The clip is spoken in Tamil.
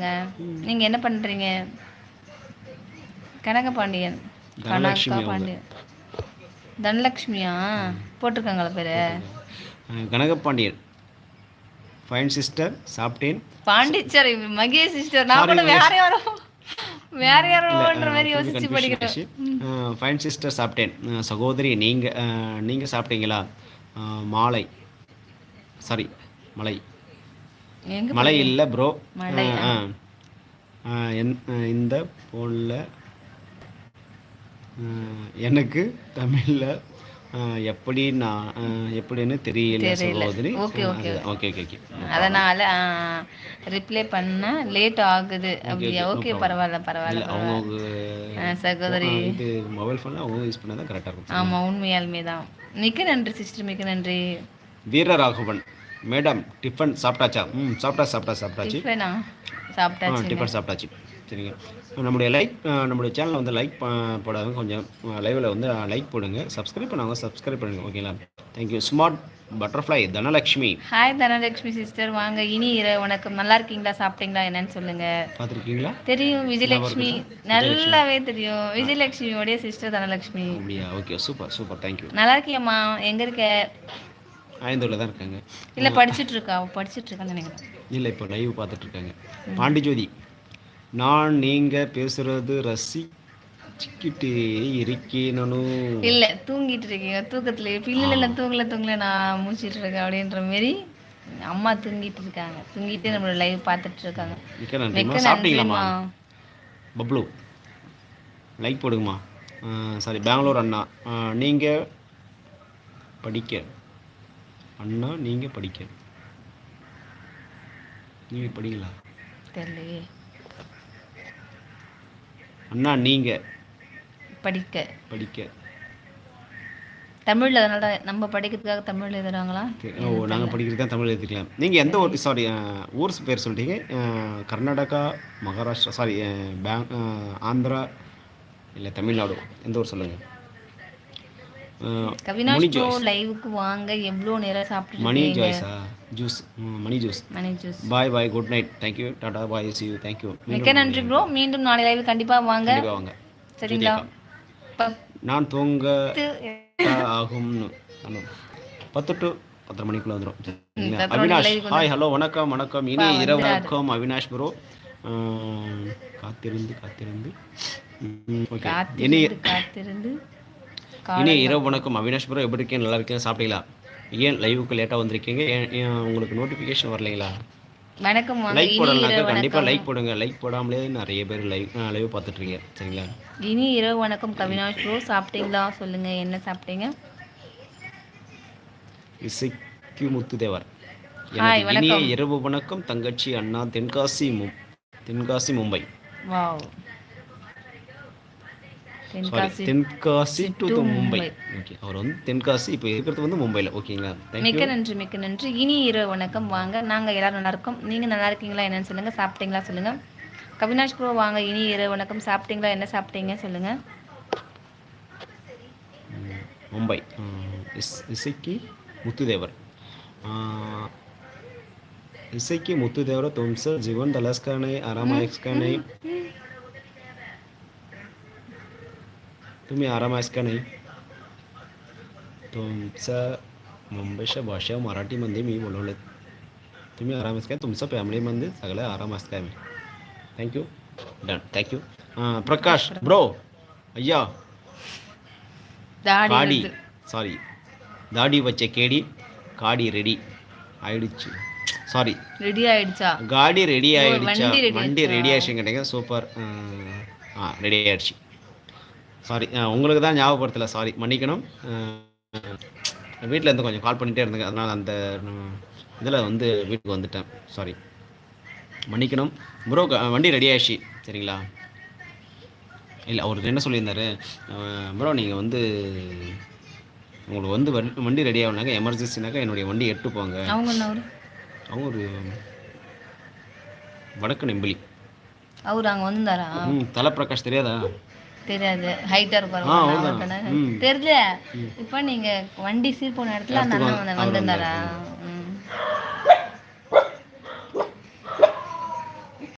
நீங்க என்ன பண்றீங்க? கனக பாண்டியன் கனகா. பாண்டியன். தனலட்சுமியா? போட்டிருக்காங்களா பேரு? அஹ் கனகபாண்டியன். ஃபைன் சிஸ்டர் சாப்பிட்டேன் பாண்டிச்சேரி மகேஷ் சிஸ்டர். நான் கூட வேற யாரோ வேற யாரோன்ற மாதிரி யோசிச்சு படிக்கிறேன். ஃபைன் சிஸ்டர் சாப்பிட்டேன் சகோதரி நீங்கள் நீங்கள் சாப்பிட்டீங்களா மாலை. சாரி மலை. மலை இல்லை ப்ரோ இந்த ஃபோனில் எனக்கு தமிழில் எப்படி நான் எப்படின்னு தெரியல சகோதரி. Okay, okay, okay. ஓகே அதனால ரிப்ளை பண்ண லேட் ஆகுது. அப்படியா ஓகே பரவாயில்ல பரவாயில்ல அவங்க சகோதரி. இது மொபைல் ஃபோனில் அவங்க யூஸ் பண்ணால் தான் கரெக்டாக இருக்கும். ஆமா உண்மையாலுமே தான். மிக்க நன்றி சிஸ்டர் மிக்க நன்றி. வீரராகவன். மேடம் டிஃபன் சாப்பிட்டாச்சா? ம் சாப்பிட்டா சாப்பிட்டா சாப்பிட்டாச்சு. சாப்பிட்டாச்சு டிஃபன் சாப்பிட்டாச்சு. சரிங்க. நம்முடைய லைக் நம்முடைய சேனலை வந்து லைக் போடாதவங்க கொஞ்சம் லைவில் வந்து லைக் போடுங்க. சப்ஸ்கிரைப் பண்ணாங்க சப்ஸ்கிரைப் பண்ணுங்க ஓகேங்களா thank you smart butterfly Dhanalakshmi. Hi Dhanalakshmi sister வாங்க இனி இரவு வணக்கம். நல்லா இருக்கீங்களா? சாப்பிட்டீங்களா? என்னன்னு சொல்லுங்க. பார்த்துருக்கீங்களா? தெரியும் விஜயலட்சுமி நல்லாவே தெரியும். விஜயலட்சுமியோடைய சிஸ்டர் அப்படியா? Okay super super thank you நல்லா இருக்கியம்மா எங்க இருக்க? ஆயந்தூரில் தான் இருக்காங்க. இல்ல படிச்சிட்டு இருக்கா அவ படிச்சிட்டு இருக்கான்னு நினைக்கிறேன். இல்லை இப்போ லைவ் பார்த்துட்டு இருக்காங்க பாண்டிஜோதி நான் நீங்கள் பேசுகிறது ரசிச்சுக்கிட்டே இருக்கேனு இல்ல தூங்கிட்டு இருக்கீங்க தூக்கத்துல பிள்ளைல தூங்கல தூங்கல நான் முடிச்சிட்டு இருக்கேன் அப்படின்ற மாரி அம்மா தூங்கிட்டு இருக்காங்க. தூங்கிட்டு நம்மளோட லைவ் பார்த்துட்டு இருக்காங்க மிக்க நன்றிம்மா மிக்க சாப்பிட்டீங்களாம்மா? பப்ளு லைக் போடுங்கம்மா. சாரி பெங்களூர் அண்ணா. நீங்கள் படிக்க அண்ணா நீங்கள் படிக்க நீங்கள் படிங்களா? தெரியலையே. அண்ணா நீங்கள் படிக்க. படிக்க. தமிழ்ல அதனால நம்ம படிக்கிறதுக்காக தமிழ்ல எழுதுறாங்களா? ஓ நாங்கள் படிக்கிறது தான் தமிழ் எழுதிக்கலாம். நீங்கள் எந்த ஊர் சாரி ஊர் பேர் சொல்லிட்டீங்க? கர்நாடகா மகாராஷ்டிரா சாரி பேங் ஆந்திரா இல்லை தமிழ்நாடு எந்த ஊர் சொல்லுங்கள் கவினாஷ் ப்ரோ லைவுக்கு வாங்க எவ்வளோ நேரம் சாப்பிட்டு மணி ஜாய்ஸா? ஜூஸ். மணி juice. Money juice. Bye bye good night thank you tata bye see you thank you மிக்க நன்றி ப்ரோ மீண்டும் நாளை லைவ் கண்டிப்பா வாங்க. கண்டிப்பாக வாங்க. சரிங்களா? நான் தூங்க ஆகும்னு. பத்து டு பத்தரை மணிக்குள்ள வந்துடும் அவினாஷ். ஹாய் ஹலோ வணக்கம் வணக்கம். இனி இரவு வணக்கம் அவினாஷ் ப்ரோ காத்திருந்து காத்திருந்து. ஓகே. இனி காத்திருந்து. இனி இரவு வணக்கம். அவினாஷ் ப்ரோ எப்படி இருக்கீங்க? நல்லா இருக்கீங்க சாப்பிட்டீங்களா? ஏன் லைவுக்கு லேட்டாக வந்திருக்கீங்க? ஏன் உங்களுக்கு நோட்டிஃபிகேஷன் வரலைங்களா? வணக்கம் லைக் இரவு கண்டிப்பாக லைக் போடுங்க. லைக் போடாமலே நிறைய பேர் லைவ் லைவ் பார்த்துட்டு இருக்கீங்க சரிங்களா? இனி இரவு வணக்கம் கவினாஷ் ப்ரோ சாப்பிட்டீங்களா? சொல்லுங்க. என்ன சாப்பிட்டீங்க? இசைக்கு முத்துதேவர். இனிய இரவு வணக்கம் தங்கச்சி அண்ணா தென்காசி மு Tenkasi Mumbai. Wow sorry Tenkasi to Mumbai okay அவர் வந்து தென்காசி இப்போ இருக்கிறது வந்து மும்பையில் ஓகேங்களா மிக்க நன்றி மிக்க நன்றி. இனி இரவு வணக்கம். வாங்க நாங்கள் எல்லாரும் நல்லா இருக்கோம். நீங்கள் நல்லா இருக்கீங்களா? என்னன்னு சொல்லுங்கள் சாப்பிட்டீங்களா? சொல்லுங்கள் கவினாஷ் குரோ வாங்க. இனி இரவு வணக்கம். சாப்பிட்டீங்களா? என்ன சாப்பிட்டீங்க? சொல்லுங்கள் மும்பை. இஸ் இசைக்கு முத்துதேவர். இசைக்கு முத்துதேவர தோம்சர் ஜீவன் தலாஸ்கானை ஆராமாயஸ்கானை तुम्ही आरामायस का नाही? तुमचा मुंबईच्या भाषा मराठीमध्ये मी बोलवले तुम्ही आरामायस काय? तुमचं फॅमिलीमध्ये सगळं आरामायस काय? Thank you done thank you. Prakash bro Aiah sorry sorry దాడి केड़ी కేడి रेडी. రెడీ सॉरी సారీ गाड़ी रेडी గాడి రెడీ रेडी వండి రెడీ ఆయిడిచింగ్ हाँ रेडी ఆయిడిచి சாரி உங்களுக்கு தான் ஞாபகப்படுத்தலை சாரி மன்னிக்கணும். வீட்டில் இருந்து கொஞ்சம் கால் பண்ணிகிட்டே இருந்தேங்க. அதனால் அந்த இதில் வந்து வீட்டுக்கு வந்துட்டேன். சாரி மன்னிக்கணும். ப்ரோ வண்டி ரெடி ஆயிடுச்சு. சரிங்களா? இல்லை அவருக்கு என்ன சொல்லியிருந்தாரு? ப்ரோ நீங்கள் வந்து உங்களுக்கு வந்து வண்டி வண்டி ரெடி ஆகுனாக்கா எமர்ஜென்சினாக்கா என்னுடைய வண்டி எட்டு போங்க. அவங்க அவரு ஒரு வடக்கு நெம்பிலி. அவரு அங்க வந்திருந்தாரா? ம் தலைப்பிரகாஷ் தெரியாதா? தெரியாது. ஹைட்டா இருப்பாரு. தெரியல இப்ப நீங்க வண்டி சீர் போன இடத்துல அந்த அண்ணன் வந்திருந்தாரா